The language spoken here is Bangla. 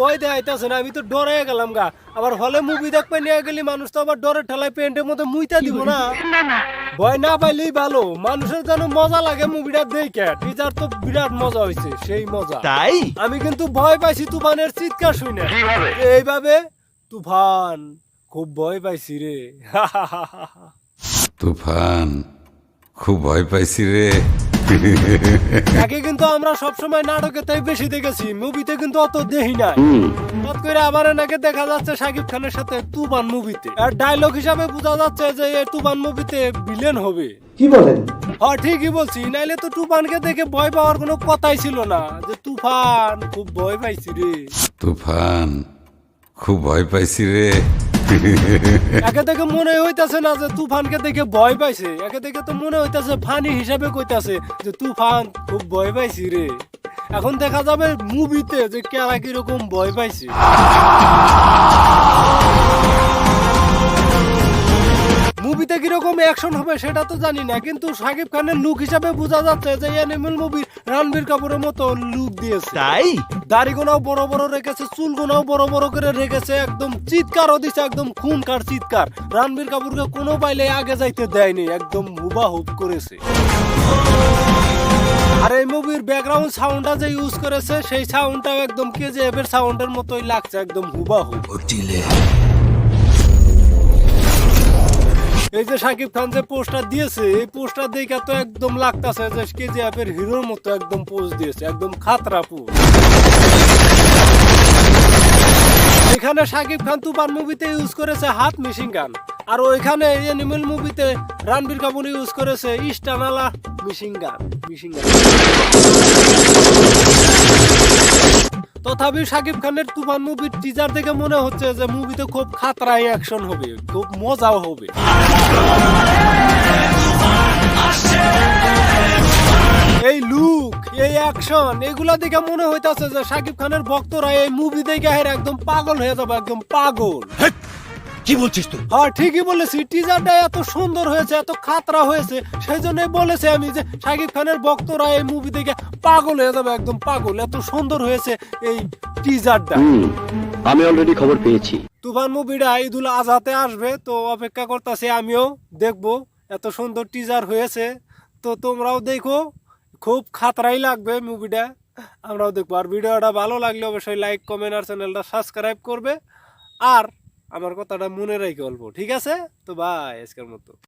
ভয় দেখাইতেছে না আমি তো ডরে গেলাম গা। আবার হলে মুভি দেখবে নিয়ে গেলি মানুষ তো আবার ডরে ঠেলায় পেন্টের মধ্যে মুইতা দিব না। ভয় না পাইলেই ভালো মানুষের যেন মজা লাগে মুভিটা দেখে। টিচার তো বিরাট মজা হয়েছে সেই মজা। তাই? আমি কিন্তু ভয় পাইছি তুফানের চিৎকার শুনে। এইভাবে তুফান খুব ভয় পাইছি রে। তুফান খুব ভয় পাইছি রে। আগে কিন্তু আমরা সবসময় নাটকে তাই বেশি দেখেছি মুভিতে কিন্তু অত দেখি নাই। হঠাৎ করে আবার নাকি দেখা যাচ্ছে শাকিব খানের সাথে তুফান মুভিতে। আর ডায়লগ হিসাবে বোঝা যাচ্ছে যে এই তুফান মুভিতে ভিলেন হবে। কি বলেন? হ্যাঁ ঠিকই বলছি। নাইলে তো তুফানকে দেখে ভয় পাওয়ার কোনো কথাই ছিল না যে তুফান খুব ভয় পাইছি রে। তুফান খুব ভয় পাইছি রে। একে থেকে মনে হইতাছে না যে তুফানকে দেখে ভয় পাইছে। একে থেকে তো মনে হইতাছে ফানি হিসাবে কইতাছে যে তুফান খুব ভয় পাইছি রে। এখন দেখা যাবে মুভিতে যে কেরা কীরকম ভয় পাইছে। মুভিতে কীরকম অ্যাকশন হবে সেটা তো জানি না কিন্তু সাকিব খানের লুক হিসাবে বোঝা যাচ্ছে যে অ্যানিমেল মুভি রণবীর কাপুরের মতো লুক দিয়েছে। তাই? দাড়িগুনাও বড় বড় রেখেছে চুলগুনাও বড় বড় করে রেখেছে একদম চিৎকারও দিছে একদম খুনকার চিৎকার। রণবীর কাপুরকে কোনো পাইলে আগে যাইতে দেয়নি একদম হুবাহুব করেছে। আর এই মুভির ব্যাকগ্রাউন্ড সাউন্ডটা যে ইউজ করেছে সেই সাউন্ডটাও একদম কেজিএফ এর সাউন্ডের মতোই লাগছে একদম হুবাহুব। এই যে সাকিব খান যে পোস্টার দিয়েছে, এই পোস্টার দেখে তো একদম লাগতাছে যে কেজিএফ এর হিরোর মতো একদম পোস্ট দিয়েছে, একদম খাতরা পোস্ট। এখানে সাকিব খান তুফান মুভিতে ইউজ করেছে হাত মেশিন গান আর ওইখানে এনিমেল মুভিতে রণবীর কাপুর ইউজ করেছে ইস্টানালা মেশিন গান মেশিন গান তথাপি সাকিব খানের তুফান মুভির টিজার দেখে মনে হচ্ছে যে মুভিতে খুব খাতরাই অ্যাকশন হবে, খুব মজাও হবে। এই লুক এই অ্যাকশন এগুলা দেখে মনে হইতাছে যে সাকিব খানের ভক্তরা এই মুভি দেখে একদম পাগল হয়ে যাবে, একদম পাগল। কি বলছিস তুই? হ্যাঁ ঠিকই বলেছি টিজারটা এত সুন্দর হয়েছে এত খাতরা হয়েছে সেই জন্যই বলেছি আমি যে সাকিব খানের ভক্তরা এই মুভি দেখে পাগল হয়ে যাবে একদম পাগল। এত সুন্দর হয়েছে এই টিজারটা আমি অলরেডি খবর পেয়েছি। তুফান মুভিটা ঈদুল আজহাতে আসবে তো অপেক্ষা করতেছি আমিও দেখব। এত সুন্দর টিজার হয়েছে তো তোমরাও দেখো খুব খাতরাই লাগবে মুভিটা আমরাও দেখব। আর ভিডিওটা ভালো লাগলে অবশ্যই লাইক কমেন্ট আর চ্যানেলটা সাবস্ক্রাইব করবে। আর আমার কথাটা মনে রেখে অল্প ঠিক আছে? তো বাই আজকের মতো।